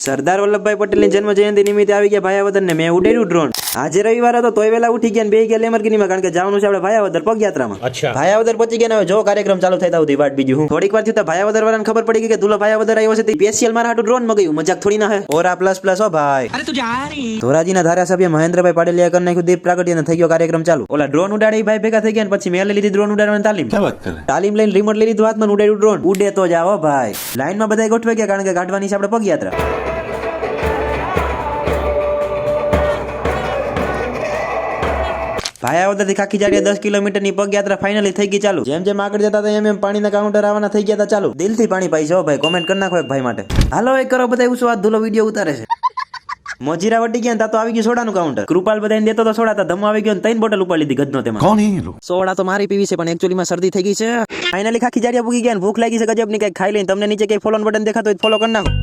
सरदार वल्लभ भाई पटेल जन्म जयंती निमित्ते आ गया भयावदन ने मैं उड़ेलू ड्रोन आज रविवार तो तो वेला उठी गया बेई गया लेमर में कारण के जावनो छे आपड़े भायावदर पगयात्रा में अच्छा भायावदर पची गया ने जो कार्यक्रम चालू थई तावदी वाट बीजू थोड़ी क्वार थी तो भायावदर वाला ने खबर पड़ी कि दूल्हा भायावदर आयो छे ती स्पेशल मारा हाटू ड्रोन मगयो मज़ाक थोड़ी ना है और आ प्लस प्लस हो भाई अरे तू जा रही धोरा जी ना धारा सभ्य महेंद्र भाई पाडेलिया कर नाख्यो दीप प्रगति ने थई कार्यक्रम चालू ओला ड्रोन उड़ाड़ी भाई भेगा थई गया ने पछी मैं ले लीधी ड्रोन उड़ाड़वा तालीम क्या बात कर तालीम लेन रिमोट ले लीधो हाथ में उड़ेड़ू ड्रोन उड़े तो जाओ भाई लाइन में बधाई गोठवे गया कारण के गाडवानी छे आपड़े पगयात्रा ભાયાવદરથી ખાખી જાડીએ દસ કિલોમીટર કિલોમીટરની પગયાત્રા ફાઇનલી થઈ ગઈ ચાલુ. જેમ જેમ આગળ જતા એમ એમ પાણીના કાઉન્ટર આવવાના થઈ ગયા હતા ચાલુ. દિલથી પાણી પાઈ છો ભાઈ કોમેન્ટ કરી નાખો ભાઈ માટે. હાલો એક કરો બધા એવું સ્વાદ ધૂલો વીડિયો ઉતારે છે. મોજીરા વટી ગયા તો આવી ગયું સોડાનું કાઉન્ટર કૃપાલ બધાને દેતો તો સોડા ધમો આવી ગયો ત્રણ બોટલ ઉપર લીધી ગદનો તેમાં. સોડા તો મારી પીવી છે પણ એકચ્યુઅલીમાં શરદી થઈ ગઈ છે. ફાઇનલી ખાખી જાડિયા ભૂકી ગયા ભૂખ લાગી છે ગજબની કઈ ખાઈ લઈને. તમને નીચે કઈ ફોલોન બટન દેખાતો હોય ફોલો કરી નાખો.